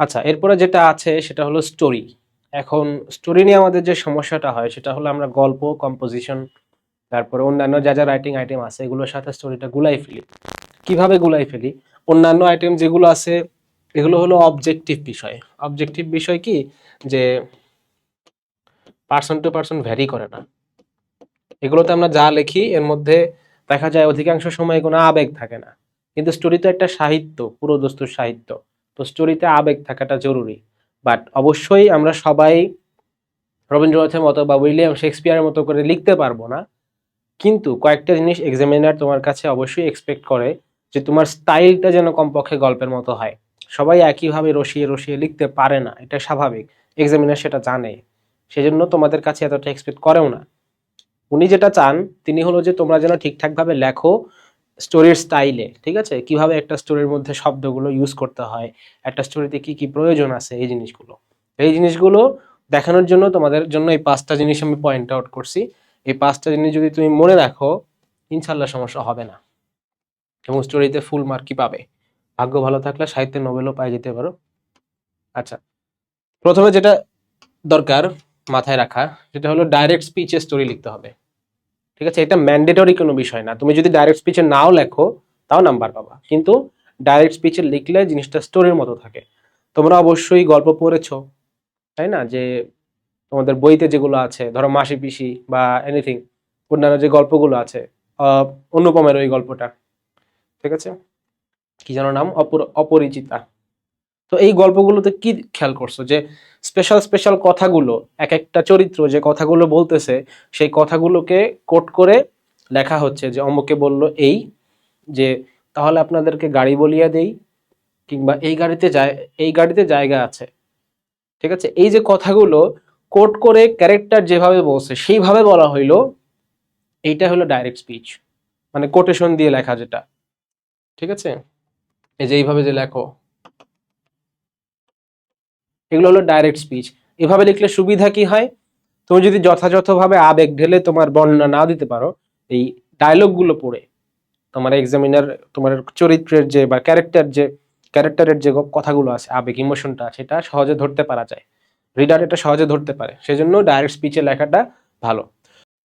আচ্ছা এরপরে যেটা আছে সেটা হলো স্টোরি এখন স্টোরি নিয়ে আমাদের যে সমস্যাটা হয় সেটা হলো আমরা গল্প কম্পোজিশন তারপরে অন্যান্য যা যা রাইটিং আইটেম আছে এগুলোর সাথে স্টোরিটা গুলাই ফেলি। কীভাবে গুলাই ফেলি? অন্যান্য আইটেম যেগুলো আছে, এগুলো হলো অবজেক্টিভ বিষয়। অবজেক্টিভ বিষয় কি? যে পার্সন টু পার্সন ভ্যারি করে না। এগুলোতে আমরা যা লিখি, এর মধ্যে দেখা যায় অধিকাংশ সময় কোনো আবেগ থাকে না। কিন্তু স্টোরি তো একটা সাহিত্য পুরো দস্তুর সাহিত্য। তো স্টোরিতে আবেগ থাকাটা জরুরি। বাট অবশ্যই আমরা সবাই রবীন্দ্রনাথের মতো বা উইলিয়াম শেক্সপিয়ারের মতো করে লিখতে পারব না। কিন্তু কয়েকটা জিনিস এক্সামিনার তোমার কাছে অবশ্যই এক্সপেক্ট করে যে তোমার স্টাইলটা যেন কমপক্ষে গল্পের মতো হয়। সবাই একইভাবে রসিয়ে রসিয়ে লিখতে পারে না, এটা স্বাভাবিক। এক্সামিনার সেটা জানে, সেজন্য তোমাদের কাছে এতটা এক্সপেক্ট করেও না। উনি যেটা চান, তিনি হলো যে তোমরা যেন ঠিকঠাকভাবে লেখো স্টোরির স্টাইলে ঠিক আছে? কীভাবে একটা স্টোরির মধ্যে শব্দগুলো ইউজ করতে হয়, একটা স্টোরিতে কি কি প্রয়োজন আছে, এই জিনিসগুলো। এই জিনিসগুলো দেখানোর জন্য তোমাদের জন্য এই পাঁচটা জিনিস আমি পয়েন্ট আউট করছি। এই পাঁচটা জিনিস যদি তুমি মনে রাখো ইনশাল্লাহ সমস্যা হবে না। এবং স্টোরিতে ফুল মার্ক পাবে। ভাগ্য ভালো থাকলে সাহিত্যে নোবেলও পাই যেতে পারো। আচ্ছা প্রথমে যেটা দরকার মাথায় রাখা, সেটা হলো ডাইরেক্ট স্পিচে স্টোরি লিখতে হবে। ঠিক আছে? এটা ম্যান্ডেটরি কোনো বিষয় না। তুমি যদি ডাইরেক্ট স্পিচে নাও লেখো, তাও নাম্বার পাবা। কিন্তু ডাইরেক্ট স্পিচে লিখলে জিনিসটা স্টোরির মতো থাকে। তোমরা অবশ্যই গল্প পড়েছো, তাই না? যে তোমাদের বইতে যেগুলো আছে, ধরো মাসি পিসি বা এনিথিং অন্যান্য যে গল্পগুলো আছে অনুপমের ওই গল্পটা, ঠিক আছে? কি যেন নাম? অপর, অপরিচিতা। তো এই গল্পগুলোতে কি খেয়াল করছ? যে স্পেশাল স্পেশাল কথাগুলো, এক একটা চরিত্র যে কথাগুলো বলতেছে, সেই কথাগুলোকে কোট করে লেখা হচ্ছে যে অমুকে বলল এই, যে তাহলে আপনাদেরকে গাড়ি বলিয়া দেই, কিংবা এই গাড়িতে এই গাড়িতে জায়গা আছে। ঠিক আছে? এই যে কথাগুলো কোট করে ক্যারেক্টার যেভাবে বলছে, সেইভাবে বলা হইল, এইটা হলো ডাইরেক্ট স্পিচ মানে কোটেশন দিয়ে লেখা যেটা। ঠিক আছে? এই যে এইভাবে যে লেখো। এগুলো হলো ডাইরেক্ট স্পিচ এভাবে লিখলে সুবিধা কি হয়? তুমি যদি যথাযথভাবে আবেগ ঢেলে তোমার বর্ণনা না দিতে পারো, এই ডায়লগগুলো পড়ে, তোমার এক্সামিনার তোমার চরিত্রের যে বা ক্যারেক্টার যে ক্যারেক্টারের যে কথাগুলো আছে, আবেগ ইমোশনটা সেটা সহজে ধরতে পারা যায়। রিডার এটা সহজে ধরতে পারে, সেজন্য ডাইরেক্ট স্পিচে লেখাটা ভালো।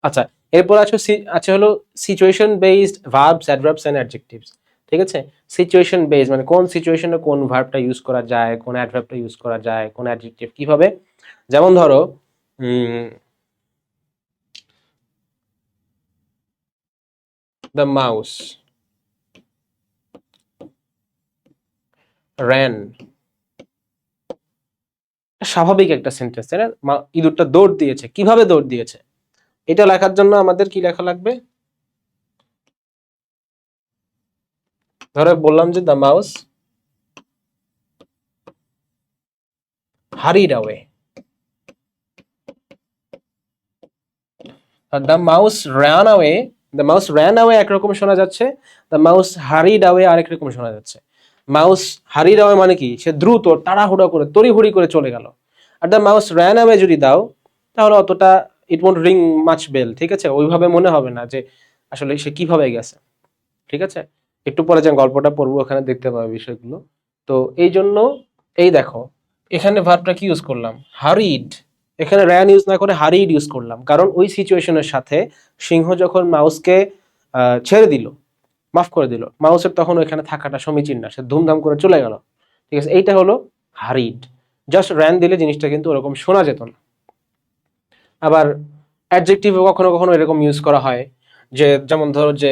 আচ্ছা এরপর আছে আছে হলো situation based verbs adverbs and adjectives ঠিক আছে? সিচুয়েশন বেসড মানে কোন সিচুয়েশনে কোন ভার্বটা ইউজ করা যায়, কোন অ্যাডভার্বটা ইউজ করা যায়, কোন অ্যাডজেক্টিভ কীভাবে? যেমন ধরো দ্য মাউস র্যান স্বাভাবিক একটা সেন্টেন্স তাই না? ইঁদুরটা দৌড় দিয়েছে। কীভাবে দৌড় দিয়েছে? এটা লেখার জন্য আমাদের কি লেখা লাগবে? ধরো বললাম যে the mouse hurried away the mouse ran away the mouse ran away একরকম শোনা যাচ্ছে। দ্য মাউস হারিড অ্যাওয়ে আরেক রকম শোনা যাচ্ছে। মাউস হারিড অ্যাওয়ে মানে কি? সে দ্রুত, তাড়াহুড়ো করে তড়িহুড়ি করে চলে গেল। Are the mouse ran away যদি দাও, তাহলে অতটা it won't ring much bell ঠিক আছে? ওইভাবে মনে হবে না যে আসলে সে কীভাবে গেছে। ঠিক আছে? একটু পরে যে গল্পটা পড়ব, ওখানে দেখতে পাবে বিষয়গুলো। তো এই জন্য, এই দেখো, এখানে ভার্বটা কি ইউজ করলাম? হারিড এখানে র্যান ইউজ না করে হারিড ইউজ করলাম। কারণ ওই সিচুয়েশনের সাথে সিংহ যখন মাউসকে ছেড়ে দিল, মাফ করে দিল মাউসের তখন ওইখানে থাকাটা সমীচীন না, সে ধুমধাম করে চলে গেল। ঠিক আছে, এইটা হলো হারিড জাস্ট র্যান দিলে জিনিসটা কিন্তু ওরকম শোনা যেত না। আবার অ্যাডজেক্টিভ কখনো কখনো এরকম ইউজ করা হয় যে, যেমন ধরো যে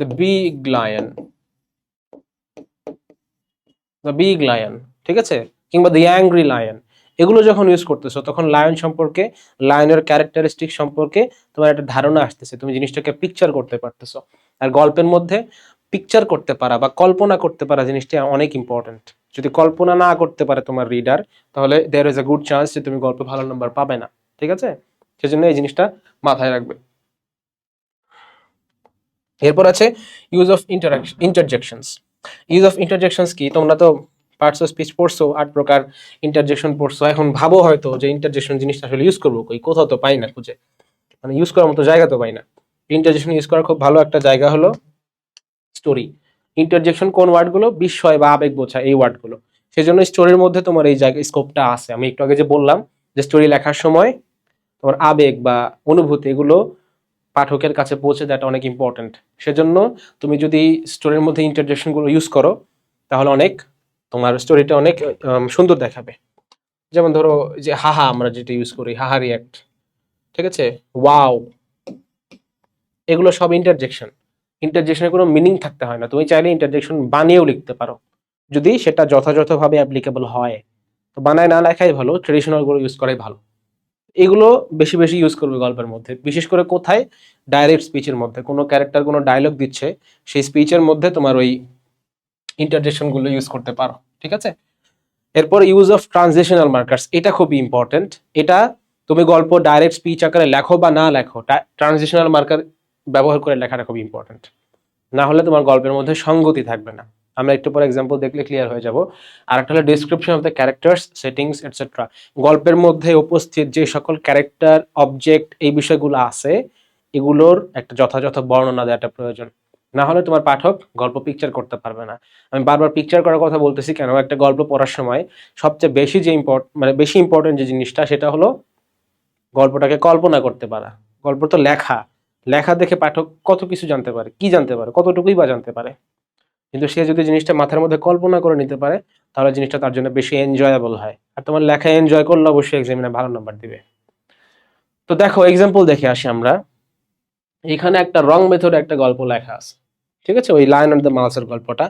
the big lion the big lion ঠিক আছে? কিংবা দ্য অ্যাংরি লায়ন এগুলো যখন ইউজ করতেছো, তখন লায়ন সম্পর্কে লায়নের ক্যারেক্টারিস্টিক সম্পর্কে তোমার একটা ধারণা আসতেছে। তুমি জিনিসটাকে পিকচার করতে পারতেছো। আর গল্পের মধ্যে পিকচার করতে পারা বা কল্পনা করতে পারা জিনিসটা অনেক ইম্পর্টেন্ট যদি কল্পনা না করতে পারে তোমার রিডার তাহলে there is a good chance যে তুমি গল্পে ভালো নাম্বার পাবে না। ঠিক আছে? সেজন্য এই জিনিসটা মাথায় রাখবে। এরপর আছে use of interaction interjections use of interjections কি? তোমরা তো পার্টস অফ স্পিচ পড়ছো, আট প্রকার ইন্টারজেকশন পড়ছো। এখন ভাবো হয়তো যে ইন্টারজেকশন জিনিসটা আসলে ইউজ করব কই? কোথাও তো পাই না খুঁজে। মানে ইউজ করার মতো জায়গা তো পাই না। ইন্টারজেকশন ইউজ করার খুব ভালো একটা জায়গা হলো স্টোরি ইন্টারজেকশন কোন ওয়ার্ডগুলো বিস্ময় বা আবেগ বোঝায় এই ওয়ার্ডগুলো সেই সেজন্য স্টোরির মধ্যে তোমার এই জায়গায় স্কোপটা আছে। আমি একটু আগে যে বললাম যে স্টোরি লেখার সময় তোমার আবেগ বা অনুভূতি এগুলো পাঠকের কাছে পৌঁছে দেওয়াটা অনেক ইম্পর্টেন্ট সেজন্য তুমি যদি স্টোরির মধ্যে ইন্টারজেকশনগুলো ইউজ করো, তাহলে অনেক তোমার স্টোরিটা অনেক সুন্দর দেখাবে। যেমন ধরো যে হাহা আমরা যেটা ইউজ করি, হাহা রিয়াক্ট ঠিক আছে? ওয়াও এগুলো সব ইন্টারজেকশন ইন্টারজেকশনের কোনো মিনিং থাকতে হয় না। তুমি চাইলে ইন্টারজেকশন বানিয়েও লিখতে পারো। যদি সেটা যথাযথভাবে অ্যাপ্লিকেবল হয়, তো বানায় না লেখাই ভালো ট্রেডিশনালগুলো ইউজ করাই ভালো। এগুলো বেশি বেশি ইউজ করবে গল্পের মধ্যে। বিশেষ করে কোথায়? ডাইরেক্ট স্পিচের মধ্যে। কোনো ক্যারেক্টার কোনো ডায়লগ দিচ্ছে, সেই স্পিচের মধ্যে তোমার ওই ইন্টারজেকশনগুলো ইউজ করতে পারো। ঠিক আছে? এরপর ইউজ অফ ট্রানজিশনাল মার্কার্স এটা খুবই ইম্পর্টেন্ট এটা তুমি গল্প ডাইরেক্ট স্পিচ আকারে লেখো বা না লেখো ট্রানজিশনাল মার্কার ব্যবহার করে লেখাটা খুব ইম্পর্টেন্ট না হলে তোমার গল্পের মধ্যে সঙ্গতি থাকবে না। আমরা একটু পর এক্সাম্পল দেখলে ক্লিয়ার হয়ে যাব। আর একটা হলো description of the characters settings etcetera গল্পের মধ্যে উপস্থিত যে সকল ক্যারেক্টার অবজেক্ট এই বিষয়গুলো আছে, এগুলোর একটা যথাযথ বর্ণনা দেওয়াটা প্রয়োজন। না হলে তোমার পাঠক গল্প পিকচার করতে পারবে না। আমি বারবার পিকচার করার কথা বলতেছি কেন? একটা গল্প পড়ার সময় সবচেয়ে বেশি যে ইম্পর্ট মানে বেশি ইম্পর্টেন্ট যে জিনিসটা, সেটা হলো গল্পটাকে কল্পনা করতে পারা। গল্প তো লেখা। লেখা দেখে পাঠক কত কিছু জানতে পারে, কি জানতে পারে, কতটুকুই বা জানতে পারে। কিন্তু সে যদি জিনিসটা মাথার মধ্যে কল্পনা করে নিতে পারে, তাহলে জিনিসটা তার জন্য বেশি এনজয়েবল হয় আর তোমার লেখা এনজয় করলে অবশ্যই এক্সামিনে ভালো নাম্বার দিবে তো দেখো এক্সাম্পল দেখে আসি আমরা এখানে একটা রং মেথডে একটা গল্প লেখা আছে ঠিক আছে ওই লায়ন অফ দ্য মাউসের গল্পটা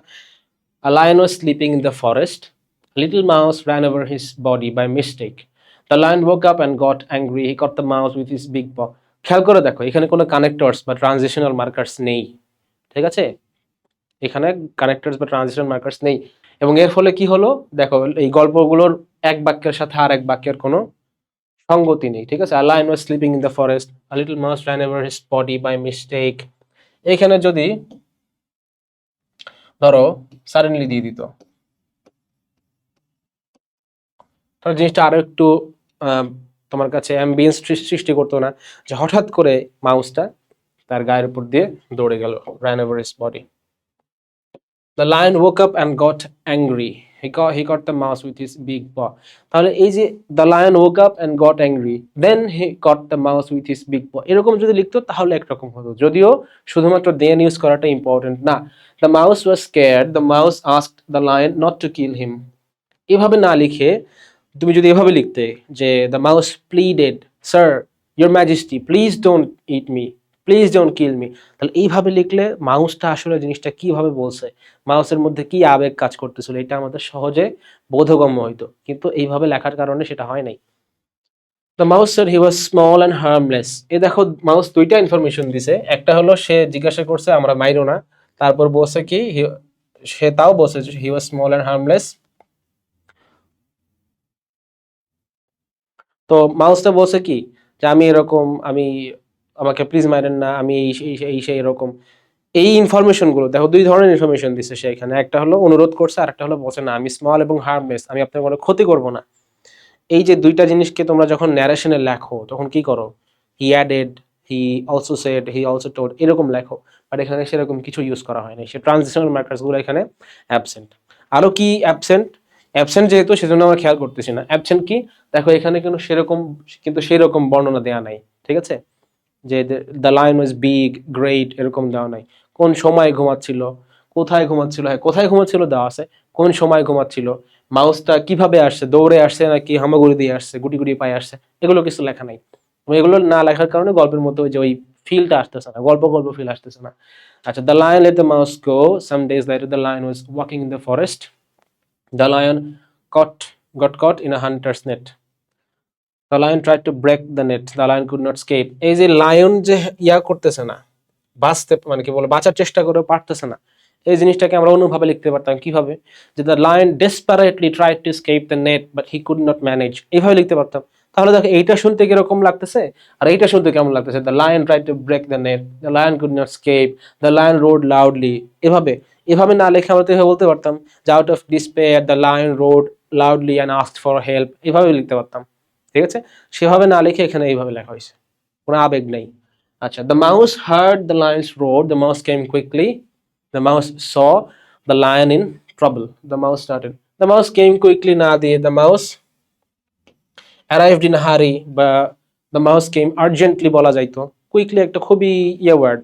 A lion was sleeping in the forest. Little mouse ran over his body by mistake. The lion woke up and got angry. He caught the mouse with his big paw. খেয়াল করে দেখো, এখানে কোনো connectors বা transitional markers নেই ঠিক আছে এখানে কানেক্টার্স বা ট্রানজিশনাল মার্কার্স নেই এবং এর ফলে কি হলো দেখো, এই গল্পগুলোর এক বাক্যের সাথে আর এক বাক্যের কোনো সঙ্গতি নেই, ঠিক আছে A lion was sleeping in the forest. A little mouse ran over his body by mistake. এখানে যদি ধরো সাডেনলি দিয়ে দিত তাহলে জিনিসটা আরও একটু তোমার কাছে অ্যাম্বিয়েন্স সৃষ্টি করতো না, যে হঠাৎ করে মাউসটা তার গায়ের উপর দিয়ে দৌড়ে গেল, ran over his body the lion ওয়োক up and got angry he got he got the mouse with his big paw তাহলে এই যে the lion ওয়োক up and got angry then he got the mouse with his big paw এরকম যদি লিখত, তাহলে একরকম হতো। যদিও শুধুমাত্র দেন ইউজ করাটা ইম্পর্টেন্ট না। The mouse was scared the mouse asked the lion not to kill হিম এভাবে না লিখে, তুমি যদি এভাবে লিখতে যে the mouse pleaded sir your majesty please don't eat me please don't kill me তাহলে এইভাবে লিখলে মাউসটা আসলে জিনিসটা কীভাবে বলছে? মাউসের মধ্যে কি আবেগ কাজ করতেছিল? এটা আমাদের সহজে বোধগম্য হইতো। কিন্তু এইভাবে লেখার কারণে সেটা হয় নাই। The mouse sir he was small and harmless এ দেখো মাউস দুইটা ইনফরমেশন দিছে। একটা হলো, সে জিজ্ঞাসা করছে, আমরা মাইরো না। তারপর বলছে কি সে তাও বলছে he was small and harmless তো মাউসটা বলছে কি, যে আমি এরকম, আমি আমাকে প্লিজ মারেন না, আমি এই সেই এই, সেই এরকম। এই ইনফরমেশনগুলো, দেখো দুই ধরনের ইনফরমেশন দিচ্ছে সে এখানে। একটা হলো অনুরোধ করছে আর একটা হলো বলছে, না, আমি স্মল এবং হার্মলেস আমি আপনার কোনো ক্ষতি করব না। এই যে দুইটা জিনিসকে তোমরা যখন ন্যারেশনে লেখো, তখন কি করো? He added he also said he also towed এরকম লেখো। বাট এখানে সেরকম কিছু ইউজ করা হয়নি। সে ট্রানজিশনাল মার্কার্সগুলো এখানে অ্যাবসেন্ট আরও কি অ্যাবসেন্ট অ্যাবসেন্ট যেহেতু, সেজন্য আমরা খেয়াল করতেছি না। অ্যাবসেন্ট কি? দেখো এখানে কিন্তু সেরকম কিন্তু সেরকম বর্ণনা দেওয়া নাই। ঠিক আছে? যে the lion was big great এরকম দেওয়া নাই। কোন সময় ঘুমাচ্ছিল, কোথায় ঘুমাচ্ছিল হ্যাঁ কোথায় ঘুমাচ্ছিল দেওয়া আছে, কোন সময় ঘুমাচ্ছিল, মাউসটা কীভাবে আসছে, দৌড়ে আসছে নাকি হামাগুড়ি দিয়ে আসছে, গুটি গুটি পায়ে আসছে, এগুলো কিছু লেখা নাই। এগুলো না লেখার কারণে গল্পের মধ্যে ওই যে ওই ফিলটা আসতেছে না, গল্প গল্প ফিল আসতেছে না। আচ্ছা the lion let the mouse go some days later the lion was walking in the forest the lion caught got caught in a hunter's net the lion try to break the net the lion could not escape এই যে lion যে ইয়া করতেছে না, বাঁচতে মানে কি বলে, বাঁচার চেষ্টা করে পারতেছে না। এই জিনিসটাকে আমরা অন্যভাবে লিখতে পারতাম। কীভাবে? যে the lion desperately try to escape the net but he could not manage এইভাবে লিখতে পারতাম। তাহলে দেখো, এইটা শুনতে কীরকম লাগতেছে? আর এইটা শুনতে কেমন লাগতেছে? The lion try to break the net the lion could not escape the lion roared loudly এভাবে এভাবে না লেখে আমরা তো এভাবে বলতে পারতাম। যে out of despair the lion roared loudly and asked for help এভাবে লিখতে পারতাম। ঠিক আছে? সেভাবে না লিখে এখানে এইভাবে লেখা হয়েছে। কোনো আবেগ নেই। আচ্ছা the mouse heard the lion's roar the mouse came quickly the mouse saw the lion in trouble the mouse started the mouse came quickly না দিয়ে দ্য মাউস অ্যারাইভড ইন হারি বা দ্য মাউস কেম আর্জেন্টলি বলা যাইতো। Quickly একটা খুবই ইয়ে word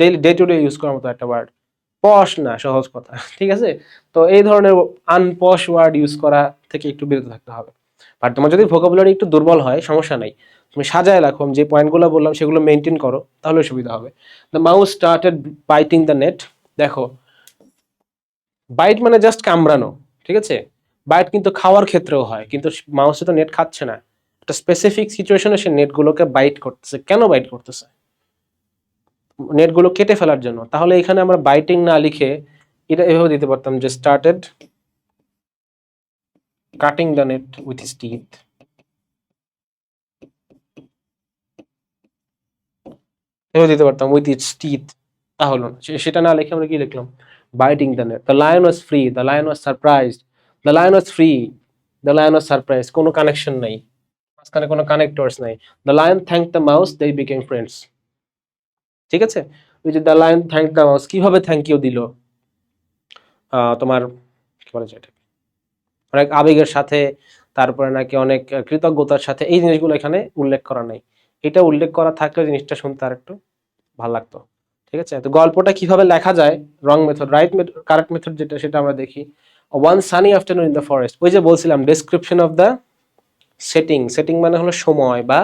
daily day to day use করার মতো একটা ওয়ার্ড পশ না, সহজ কথা। ঠিক আছে? তো এই ধরনের আনপশ ওয়ার্ড ইউজ করা থেকে একটু বিরত থাকতে হবে। আর তোমার যদি ভোকাবুলারি একটু দুর্বল হয়, সমস্যা নাই। তুমি সাজায় রাখো যে পয়েন্টগুলো বললাম সেগুলো মেনটেন করো, তাহলে সুবিধা হবে। The mouse started biting the net দেখো বাইট মানে জাস্ট কামড়ানো, ঠিক আছে? বাইট কিন্তু খাওয়ার ক্ষেত্রেও হয়, কিন্তু মাউসে তো নেট খাচ্ছে না। একটা স্পেসিফিক সিচুয়েশনে সে নেটগুলোকে বাইট করতেছে। কেন বাইট করতেছে? নেটগুলো কেটে ফেলার জন্য। তাহলে এখানে আমরা বাইটিং না লিখে এটা এভাবে দিতে পারতাম যে started the net with his teeth এভাবে দিতে পারতাম উইথ ইটস টিথ সেটা না লিখে আমরা কি লিখলাম? Biting the net the lion was free the lion was surprised the lion was free the was surprise কোনো কানেকশন নাই। মাঝখানে কোনো কানেক্টরস নাই। The thank the mouse they became friends ঠিক আছে? ওই যে the lion thank the mouse কীভাবে থ্যাংক ইউ দিল? তোমার, কি বলে যায়? অনেক আবেগের সাথে, তারপরে নাকি অনেক কৃতজ্ঞতার সাথে এই জিনিসগুলো এখানে উল্লেখ করা নেই। এটা উল্লেখ করা থাকলে জিনিসটা শুনতে আর একটু ভালো লাগতো। ঠিক আছে? তো গল্পটা কীভাবে লেখা যায় wrong method right method correct method যেটা সেটা আমরা দেখি। One sunny afternoon in the forest ওই যে বলছিলাম description of the setting setting মানে হলো সময় বা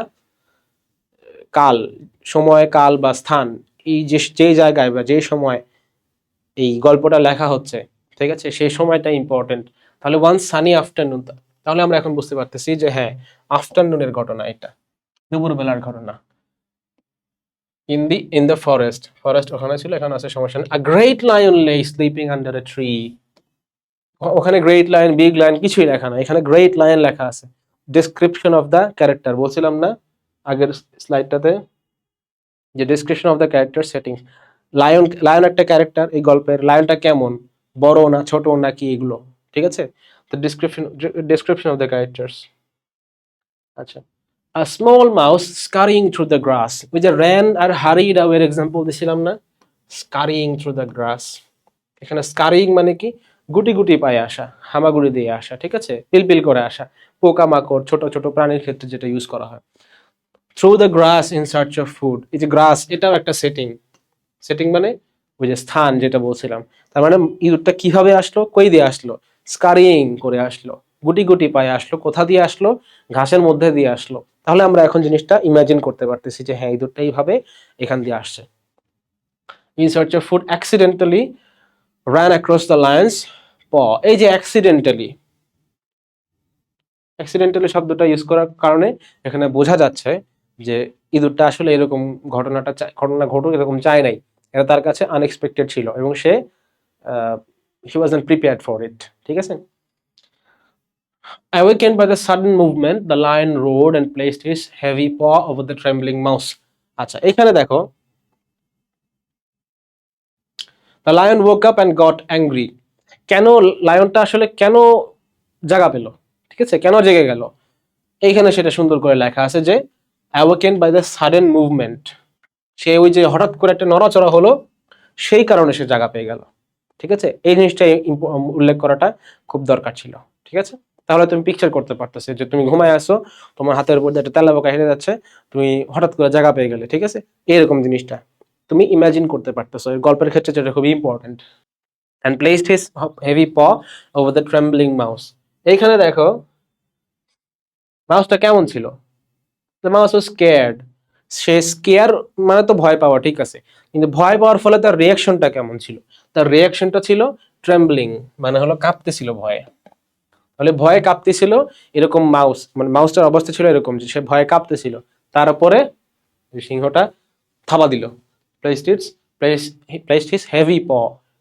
কাল, সময়, কাল বা স্থান, এই যে যে জায়গায় বা যে সময় এই গল্পটা লেখা হচ্ছে। ঠিক আছে? সেই সময়টা ইম্পর্টেন্ট তাহলে ওয়ান সানি আফটারনুন তাহলে আমরা এখন বুঝতে পারতেছি যে হ্যাঁ আফটারনুনের ঘটনা এটা। দুপুরবেলার ঘটনা। In the in the forest forest ওখানে ছিল, এখানে আছে, সমস্যা a great lion lay sleeping under a tree ওখানে গ্রেট লায়ন বিগ লায়ন কিছুই লেখা না এখানে গ্রেট লায়ন লেখা আছে। ডেসক্রিপশন অফ দ্য ক্যারেক্টার বলছিলাম না আগের স্লাইডটাতে যে description of the character setting lion lion একটা ক্যারেক্টার এই গল্পের। লায়নটা কেমন? বড় না ছোট না কি এগুলো? ঠিক আছে? তো description description of the characters আচ্ছা। A small mouse scurrying through the grass ওই যে র্যান আর hurried away এক্সাম্পল দিছিলাম না? স্কারিং থ্রু দ্য গ্রাস এখানে স্কারিং মানে কি? গুটি গুটি পায়ে আসা, হামাগুড়ি দিয়ে আসা, ঠিক আছে? পিলপিল করে আসা। পোকামাকড়, ছোট ছোট প্রাণীর ক্ষেত্রে যেটা ইউজ করা হয়। Through the grass in search of food এই যে গ্রাস এটাও একটা সেটিং সেটিং মানে ওই যে স্থান, যেটা বলছিলাম। তার মানে ইঁদুরটা কীভাবে আসলো? কই দিয়ে আসলো? স্কারিং করে আসলো, গুটি গুটি পায়ে আসলো, কোথা দিয়ে আসলো? ঘাসের মধ্যে দিয়ে আসলো। তাহলে আমরা এখন জিনিসটা ইমাজিন করতে পারতেছি যে হ্যাঁ ইঁদুরটা এইভাবে এখান দিয়ে আসছে। In search of food accidentally ran across the lion's paw এই যে অ্যাক্সিডেন্টালি অ্যাক্সিডেন্টালি শব্দটা ইউজ করার কারণে এখানে বোঝা যাচ্ছে যে ইঁদুরটা আসলে এরকম ঘটনাটা ঘটনা ঘটুক, এরকম চায় নাই। এটা তার কাছে আনএক্সপেক্টেড ছিল এবং সে he was prepared for it ঠিক আছে? Awakened by the sudden movement, the lion roared and placed his heavy paw over the trembling mouse. আচ্ছা এখানে দেখো। The lion woke up and got angry. কেন লায়নটা আসলে কেন জাগা পেল? ঠিক আছে? কেন জেগে গেল? এইখানে সেটা সুন্দর করে লেখা আছে যে awaken by the sudden movement সে ওই যে হঠাৎ করে একটা নড়াচড়া হলো সেই কারণে সে জায়গা পেয়ে গেল। ঠিক আছে? এই জিনিসটা উল্লেখ করাটা খুব দরকার ছিল, ঠিক আছে? তাহলে তুমি পিকচার করতে পারতেছে যে তুমি ঘুমায় আসো, তোমার হাতের উপর একটা তেলা পোকা হেরে যাচ্ছে, তুমি হঠাৎ করে জায়গা পেয়ে গেলে, ঠিক আছে? এরকম জিনিসটা তুমি ইমাজিন করতে পারতেছো। গল্পের ক্ষেত্রে যেটা খুবই important and placed his heavy paw over the trembling mouse এইখানে দেখো মাউসটা কেমন ছিল? মাউস ওয়াজ স্কেয়ার্ড সে স্কেয়ার মানে তো ভয় পাওয়া, ঠিক আছে? কিন্তু ভয় পাওয়ার ফলে তার রিয়াকশনটা কেমন ছিল? তার রিয়াকশনটা ছিল ট্রেম্বলিং মানে হলো কাঁপতেছিল ভয়ে। তাহলে ভয়ে কাঁপতেছিল এরকম মাউস মানে মাউসটার অবস্থা ছিল এরকম যে সে ভয়ে কাঁপতেছিল। তারপরে সিংহটা থাবা দিল। Placed its place placed his heavy paw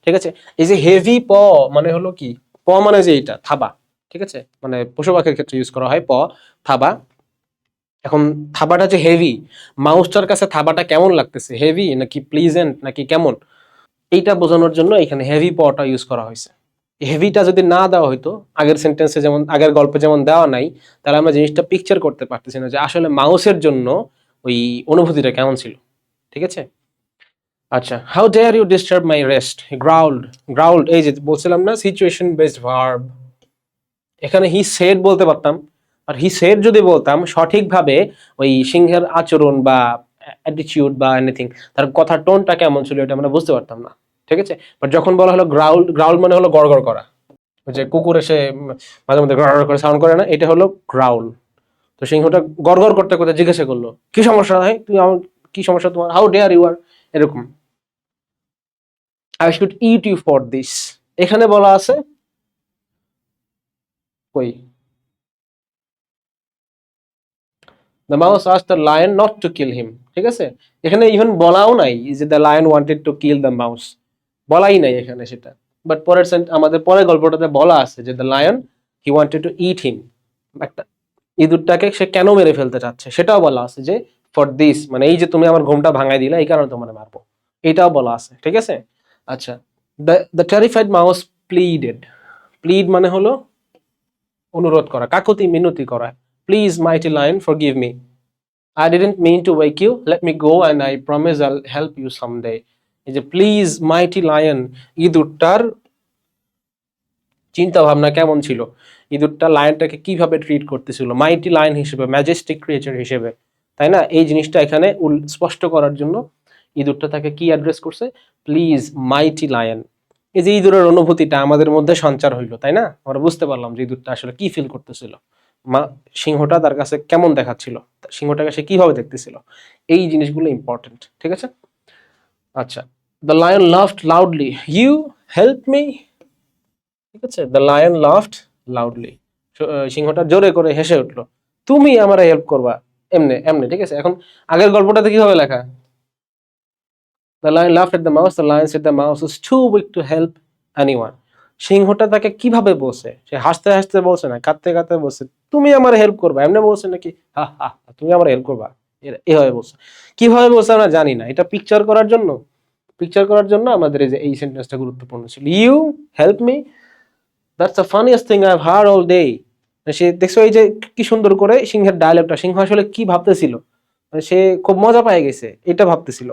ঠিক আছে? এই যে হেভি প মানে হলো কি? প মানে যে এইটা, থাবা, ঠিক আছে? মানে পশু পাখির ক্ষেত্রে ইউজ করা হয় প থাবা। এখন থাবাটা যে হেভি মাউসটার কাছে থাবাটা কেমন লাগতেছে? হেভি নাকি প্লিজেন্ট নাকি কেমন? এইটা বোঝানোর জন্য এখানে হেভি পটা ইউজ করা হয়েছে। হেভিটা যদি না দেওয়া হইতো, আগের সেন্টেন্সে যেমন, আগের গল্পে যেমন দেওয়া নাই, তাহলে আমরা জিনিসটা পিকচার করতে পারতেছি না যে আসলে মাউসের জন্য ওই অনুভূতিটা কেমন ছিল। ঠিক আছে? আচ্ছা how dare you disturb my rest growled growled এই যে বলছিলাম না সিচুয়েশন বেসড ভার্ব এখানে হি সেড বলতে পারতাম, আর হি সেড যদি বলতাম, সঠিকভাবে ওই সিংহের আচরণ বা অ্যাটিটিউড বা এনিথিং তার কথার টোনটা কেমন ছিল এটা আমরা বুঝতে পারতাম না, ঠিক আছে? বাট যখন বলা হলো গ্রাউল গ্রাউল মানে হলো গড়গড় করা। যে কুকুর এসে মাঝে মধ্যে গড়গড় করে সাউন্ড করে না, এটা হলো গ্রাউল তো সিংহটা গড়গড় করতে করতে জিজ্ঞাসা করল, কি সমস্যা ভাই? তুমি আমার, কি সমস্যা তোমার? হাউ ডেয়ার ইউ আর এরকম। I should eat you for this এখানে বলা আছে, কই? The mouse us the lion not to kill him ঠিক আছে? এখানে ইভেন বলাও নাই যে the lion wanted to kill the mouse বলাই নাই এখানে সেটা। বাট পরের আমাদের পরের গল্পটাতে বলা আছে যে the lion he wanted to eat him একটা ইঁদুরটাকে সে কেন মেরে ফেলতে চাচ্ছে? সেটাও বলা আছে যে ফর দিস মানে এই যে তুমি আমার ঘুমটা ভাঙাই দিলে, এই কারণে তোমার মারবো। এটাও বলা আছে, ঠিক আছে? আচ্ছা the the terrified mouse pleaded plead মানে হলো অনুরোধ করা, কাকুতি মিনতি করা। Please mighty lion forgive me I didn't mean to wake you let me go and I promise I'll help you যে প্লিজ মাইটি লায়ন ইঁদুরটার চিন্তা ভাবনা কেমন ছিল? ইঁদুরটা লায়নটাকে কীভাবে ট্রিট করতেছিল? মাইটি লায়ন হিসেবে ম্যাজেস্টিক ক্রিয়েচার হিসেবে, তাই না? এই জিনিসটা এখানে স্পষ্ট করার জন্য ইঁদুরটা তাকে কি অ্যাড্রেস করছে? প্লিজ মাইটি লায়ন এই যে, ইঁদুরের অনুভূতিটা আমাদের মধ্যে সঞ্চার হইল, তাই না? আমরা বুঝতে পারলাম যে ইঁদুরটা আসলে কি ফিল করতেছিল। সিংহটা তার কাছে কেমন দেখাচ্ছিল? সিংহটাকে সে কীভাবে দেখতেছিল? এই জিনিসগুলো ইম্পর্টেন্ট ঠিক আছে? আচ্ছা the lion laughed loudly you help me ঠিক আছে দ্য লায়ন লাফড লাউডলি সিংহটা জোরে করে হেসে উঠল, তুমি আমার হেল্প করবা। এমনি এমনি, ঠিক আছে? এখন আগের গল্পটাতে কীভাবে লেখা? The lion laughed at the mouse the lion said the mouse is too weak to help anyone সিংহটা তাকে কীভাবে বলছে? সে হাসতে হাসতে বলছে না, কাঁদতে কাঁদতে বলছে, তুমি আমার হেল্প করবা। এমনি বলছে নাকি, হা হা তুমি আমার হেল্প করবা। এভাবে বলছে। কীভাবে বলছে আমরা জানি না। এটা পিকচার করার জন্য পিকচার করার জন্য আমাদের এই যে, এই সেন্টেন্সটা গুরুত্বপূর্ণ ছিল। You help me that's the funniest thing I heard all day সে, দেখছ এই যে, কি সুন্দর করে সিংহের ডায়লগটা সিংহ আসলে কি ভাবতেছিল? মানে সে খুব মজা পেয়ে গেছে, এটা ভাবতেছিল।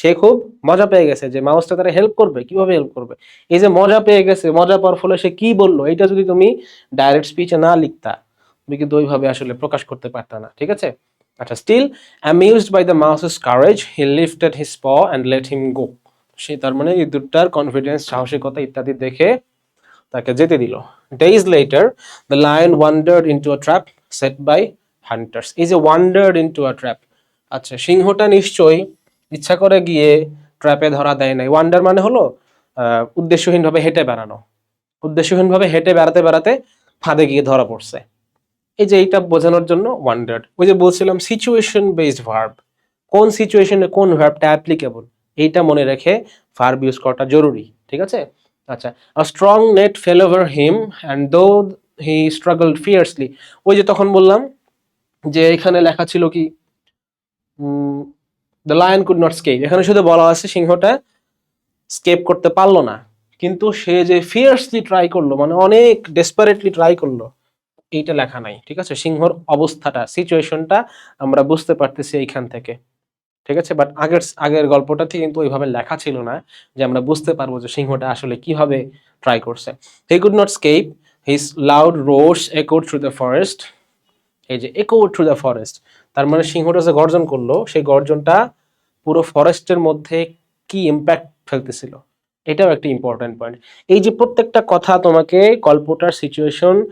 সে খুব মজা পেয়ে গেছে যে মাউসটা তারা হেল্প করবে, কীভাবে হেল্প করবে? এই যে মজা পেয়ে গেছে, মজা পাওয়ার ফলে সে কি বলল? এটা যদি তুমি ডাইরেক্ট স্পিচে না লিখতা, তুমি কিন্তু ওইভাবে আসলে প্রকাশ করতে পারতা না, ঠিক আছে? আচ্ছা still amused by the mouse's courage he lifted his paw and let him গো সে তার মানে ইঁদুরটার কনফিডেন্স সাহসিকতা ইত্যাদি দেখে তাকে যেতে দিল। Days later the lion wandered into a trap set by hunters এই যে ওয়ান্ডার্ড ইন্টু আ ট্র্যাপ আচ্ছা সিংহটা নিশ্চয়ই ইচ্ছা করে গিয়ে ট্র্যাপে ধরা দেয় নাই। ওয়ান্ডার মানে হলো উদ্দেশ্যহীনভাবে হেঁটে বেড়ানো। উদ্দেশ্যহীনভাবে হেঁটে বেড়াতে বেড়াতে ফাঁদে গিয়ে ধরা পড়ছে। এই যে এইটা বোঝানোর জন্য ওয়ান্ডার্ড ওই যে বলছিলাম সিচুয়েশন বেসড ভার্ব কোন সিচুয়েশনে কোন ভার্বটা অ্যাপ্লিকেবল এইটা মনে রেখে ভার্ব ইউজ করাটা জরুরি, ঠিক আছে? আচ্ছা a strong net fell over him and though he struggle fiercely ওই যে তখন বললাম যে এখানে লেখা ছিল কি the lion could not escape এখানে শুধু বলা আছে সিংহটা স্কেপ করতে পারল না। কিন্তু সে যে ফিয়ার্সলি ট্রাই করল মানে অনেক ডেসপারেটলি ট্রাই করল, এইটা লেখা নাই, ঠিক আছে? সিংহর অবস্থাটা সিচুয়েশনটা আমরা বুঝতে পারতেছি এইখান থেকে, ঠিক আছে? বাট আগের আগের গল্পটাতে কিন্তু ওইভাবে লেখা ছিল না যে আমরা বুঝতে পারব যে সিংহটা আসলে কীভাবে ট্রাই করছে। He could not escape his loud roars echoed through the forest এই যে একুড থ্রু দ্য ফরেস্ট তার মানে সিংহটা যে গর্জন করল সেই গর্জনটা পুরো ফরেস্টের মধ্যে কি ইম্প্যাক্ট ফেলতেছিল এটাও একটা ইম্পর্টেন্ট পয়েন্ট এই যে প্রত্যেকটা কথা তোমাকে গল্পটার সিচুয়েশন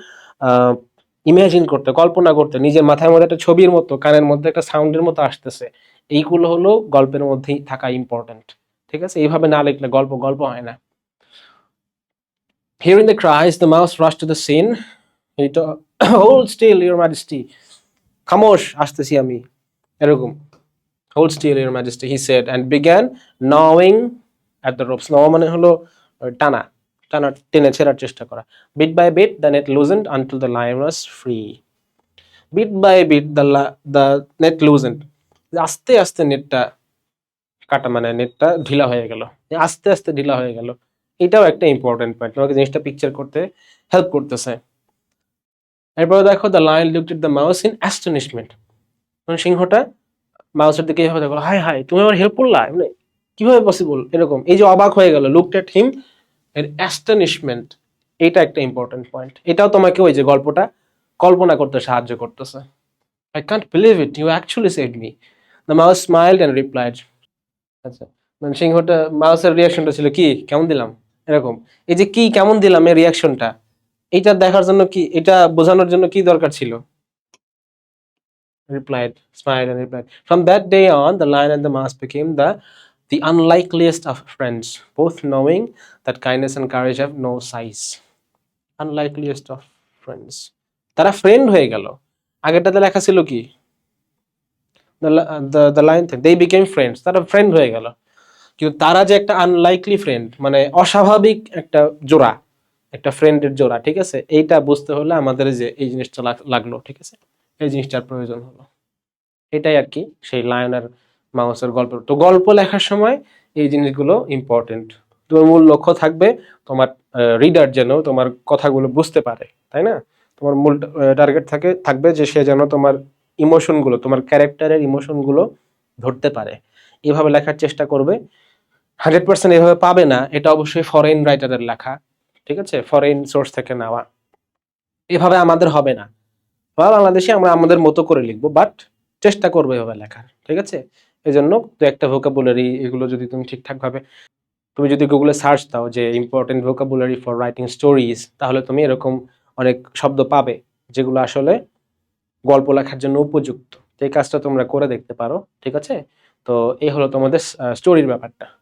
ইমাজিন করতে কল্পনা করতে নিজের মাথার মধ্যে একটা ছবির মতো কানের মধ্যে একটা সাউন্ডের মতো আসতেছে এইগুলো হলো গল্পের মধ্যেই থাকা ইম্পর্টেন্ট ঠিক আছে এইভাবে না লিখলে গল্প গল্প হয় না cries, the mouse rushed to the scene. He to- Hold still, your majesty. খামোশ, আসতেছি আমি। এরকম। Hold still your majesty he said and began নাওয়িং at the ropes gnaw মানে হলো টানা। টানা, টেনে ছেড়ার চেষ্টা করা। Bit by bit the net loosened until the lion was free bit by bit the the net loosened আস্তে আস্তে নেটটা কাটা মানে নেটটা ঢিলা হয়ে গেল। আস্তে আস্তে ঢিলা হয়ে গেল। এটাও একটা ইম্পর্টেন্ট পয়েন্ট তোমাকে জিনিসটা পিকচার করতে হেল্প করতেছে। এরপরে দেখো the lion looked at the mouse in astonishment সিংহটা মাউসের দিকে এভাবে দেখো হাই হাই তুমি আমার হেল্প করলা? মানে কীভাবে পসিবল এরকম, এই যে অবাক হয়ে গেল লুকড এট হিম এর অ্যাস্টনিশমেন্ট এটা একটা ইম্পর্টেন্ট পয়েন্ট এটাও তোমাকে ওই যে গল্পটা কল্পনা করতে সাহায্য করতেছে। I can't believe it you actually saved me the mouse smiled and replied আচ্ছা মানে সিংহটা মাউসের রিয়াকশনটা ছিল কি? কেমন দিলাম? এরকম, এই যে কি কেমন দিলাম এই রিয়াকশনটা এইটা দেখার জন্য কি এটা বোঝানোর জন্য কি দরকার ছিল replied smiled and replied from that day on the lion and the mouse became the the unlikeliest of friends both knowing that kindness and courage have no size unlikeliest of friends তারা friend হয়ে গেল আগেরটাতে লেখা ছিল কি the li- uh, the the line they became friends তারা friend হয়ে গেল কিন্তু তারা যে একটা আনলাইকলি ফ্রেন্ড মানে অস্বাভাবিক একটা জোড়া একটা ফ্রেন্ডের জোড়া, ঠিক আছে? এইটা বুঝতে হলে আমাদের যে এই জিনিসটা লাগল, ঠিক আছে? এই জিনিসটার প্রয়োজন হলো। এটাই আর কি, সেই লায়নের মাউসের গল্প। তো গল্প লেখার সময় এই জিনিসগুলো ইম্পর্টেন্ট তোমার মূল লক্ষ্য থাকবে তোমার রিডার যেন তোমার কথাগুলো বুঝতে পারে, তাই না? তোমার মূল টার্গেট থাকে, থাকবে যে সে যেন তোমার ইমোশনগুলো তোমার ক্যারেক্টারের ইমোশনগুলো ধরতে পারে। এভাবে লেখার চেষ্টা করবে। হান্ড্রেড পার্সেন্ট এভাবে পাবে না, এটা অবশ্যই ফরেন রাইটারের লেখা। ঠিক আছে? ফরেন সোর্স থেকে নেওয়া। এভাবে আমাদের হবে না। বাংলাদেশে আমরা আমাদের মতো করে লিখব বাট চেষ্টা করব এভাবে লেখার, ঠিক আছে? এই জন্য দু একটা ভোকাবুলারি এগুলো যদি তুমি ঠিকঠাক ভাবে তুমি যদি গুগলে সার্চ দাও যে important vocabulary for writing stories তাহলে তুমি এরকম অনেক শব্দ পাবে, যেগুলো আসলে গল্প লেখার জন্য উপযুক্ত। এই কাজটা তোমরা করে দেখতে পারো, ঠিক আছে? তো এই হলো তোমাদের স্টোরির ব্যাপারটা।